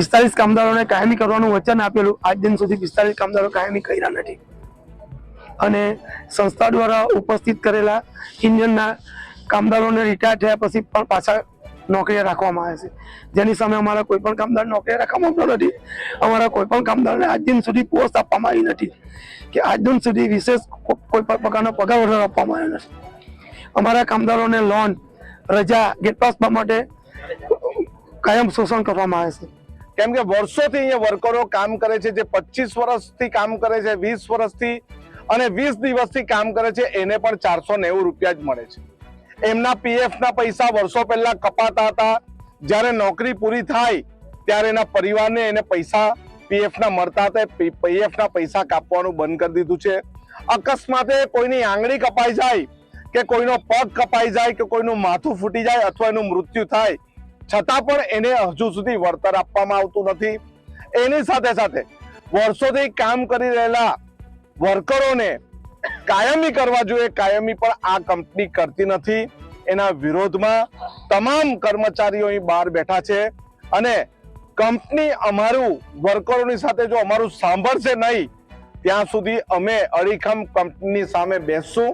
પિસ્તાલીસ કામદારોને કાયમી કરવાનું વચન આપેલું આજ દિન સુધી પિસ્તાલીસ કામદારો કાયમી કર્યા નથી. અને સંસ્થા દ્વારા ઉપસ્થિત કરેલા ઇન્ડિયનના કામદારોને રિટાયર થયા પછી પણ પાછા નોકરીએ રાખવામાં આવે છે. જેની સામે અમારા કોઈ પણ કામદાર નોકરીએ રાખવામાં આવતો નથી. અમારા કોઈ પણ કામદારને આજ દિન સુધી પોસ્ટ આપવામાં આવી નથી કે આજ દિન સુધી વિશેષ કોઈ પણ પ્રકારનો પગાર વધારો આપવામાં આવ્યો નથી. અમારા કામદારોને લોન રજા ગેટ પાસ માટે કાયમ શોષણ કરવામાં આવે છે. કેમ કે વર્ષોથી અહીંયા વર્કરો કામ કરે છે, જે પચીસ વર્ષથી કામ કરે છે, વીસ વર્ષથી અને વીસ દિવસથી કામ કરે છે, એને પણ ચારસો નેવું રૂપિયા જ મળે છે. એમના પીએફ ના પૈસા વર્ષો પહેલા કપાતા હતા. જ્યારે નોકરી પૂરી થાય, ત્યારે એના પરિવારને એને પૈસા પીએફ ના મળતા હતા. પીએફ ના પૈસા કાપવાનું બંધ કરી દીધું છે. અકસ્માતે કોઈની આંગળી કપાઈ જાય, કે કોઈનો પગ કપાઈ જાય, કે કોઈનું માથું ફૂટી જાય અથવા એનું મૃત્યુ થાય છતાં પણ એને હજુ સુધી વળતર આપવામાં આવતું નથી. એની સાથે સાથે વર્ષોથી કામ કરી રહેલા વર્કરોને કાયમી કરવા જોઈએ. કાયમી પણ આ કંપની કરતી નથી. એના વિરોધમાં તમામ કર્મચારીઓ બહાર બેઠા છે. અને કંપની અમારું વર્કરોની સાથે જો અમારું સાંભળશે નહીં, ત્યાં સુધી અમે અડીખમ કંપની સામે બેસશું.